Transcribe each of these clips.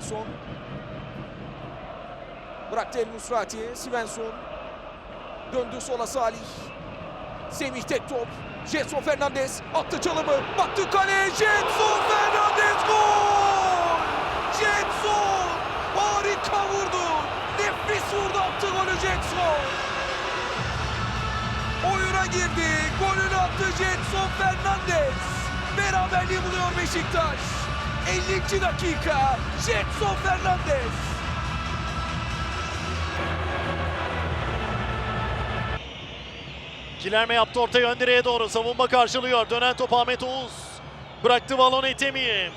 Svensson. Bıraktı El Musrati. Svensson. Döndü sola Salih. Semih tek top. Jetson Fernandez attı çalımı. Baktı kaleye. Jetson Fernandez gol! Jetson! Harika vurdu. Nefis vurdu attı golü Jetson. Oyuna girdi. Golünü attı Jetson Fernandez. Beraberliği buluyor Beşiktaş. 52 dakika. Jetson Fernandez. Kilerme yaptı ortayı ön direğe doğru. Savunma karşılıyor. Dönen top Ahmet Oğuz. Bıraktı balon Etemi.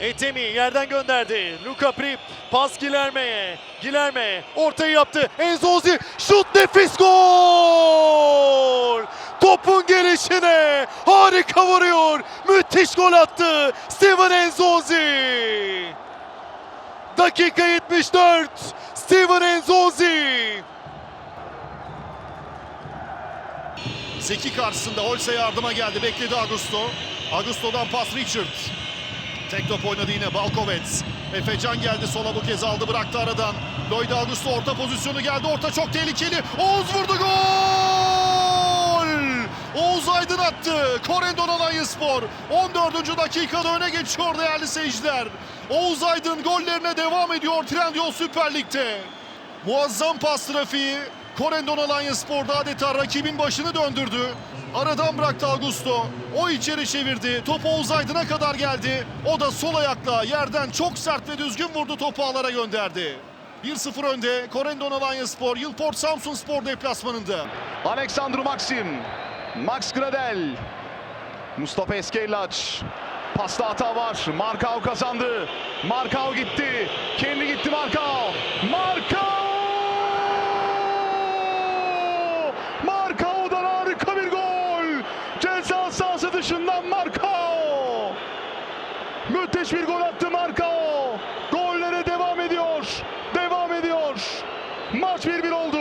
Etemi yerden gönderdi. Luka Prip. Pas Gilerme'ye. Gilerme ortayı yaptı. Enzozi şut nefis gol! Topun gelişine harika vuruyor. Müthiş gol attı. Steven Enzozi. Dakika 74. Steven Enzozi. Zeki karşısında Holse yardıma geldi. Bekledi Augusto. Augusto'dan pas Richard. Tek top oynadı yine Balkovets. Efecan geldi sola bu kez aldı bıraktı aradan. Lloyd Augusto orta pozisyonu geldi. Orta çok tehlikeli. Oğuz vurdu gol! Aydın attı. Korendon Alanyaspor 14. dakikada öne geçiyor değerli seyirciler. Oğuz Aydın gollerine devam ediyor Trendyol Süper Lig'de. Muazzam pas trafiği. Korendon Alanyaspor'da adeta rakibin başını döndürdü. Aradan bıraktı Augusto. O içeri çevirdi. Top Oğuz Aydın'a kadar geldi. O da sol ayakla yerden çok sert ve düzgün vurdu topu ağlara gönderdi. 1-0 önde Korendon Alanyaspor Yılport Samsun Spor deplasmanında. Aleksandru Maxim. Max Gradel. Mustafa Eskellaç. Pasta hata var. Markao kazandı. Markao gitti. Kendi gitti Markao. Markao! Markao'dan harika bir gol. Ceza sahası dışından Markao. Müthiş bir gol attı Markao. Gollere devam ediyor. Devam ediyor. Maç 1-1 oldu.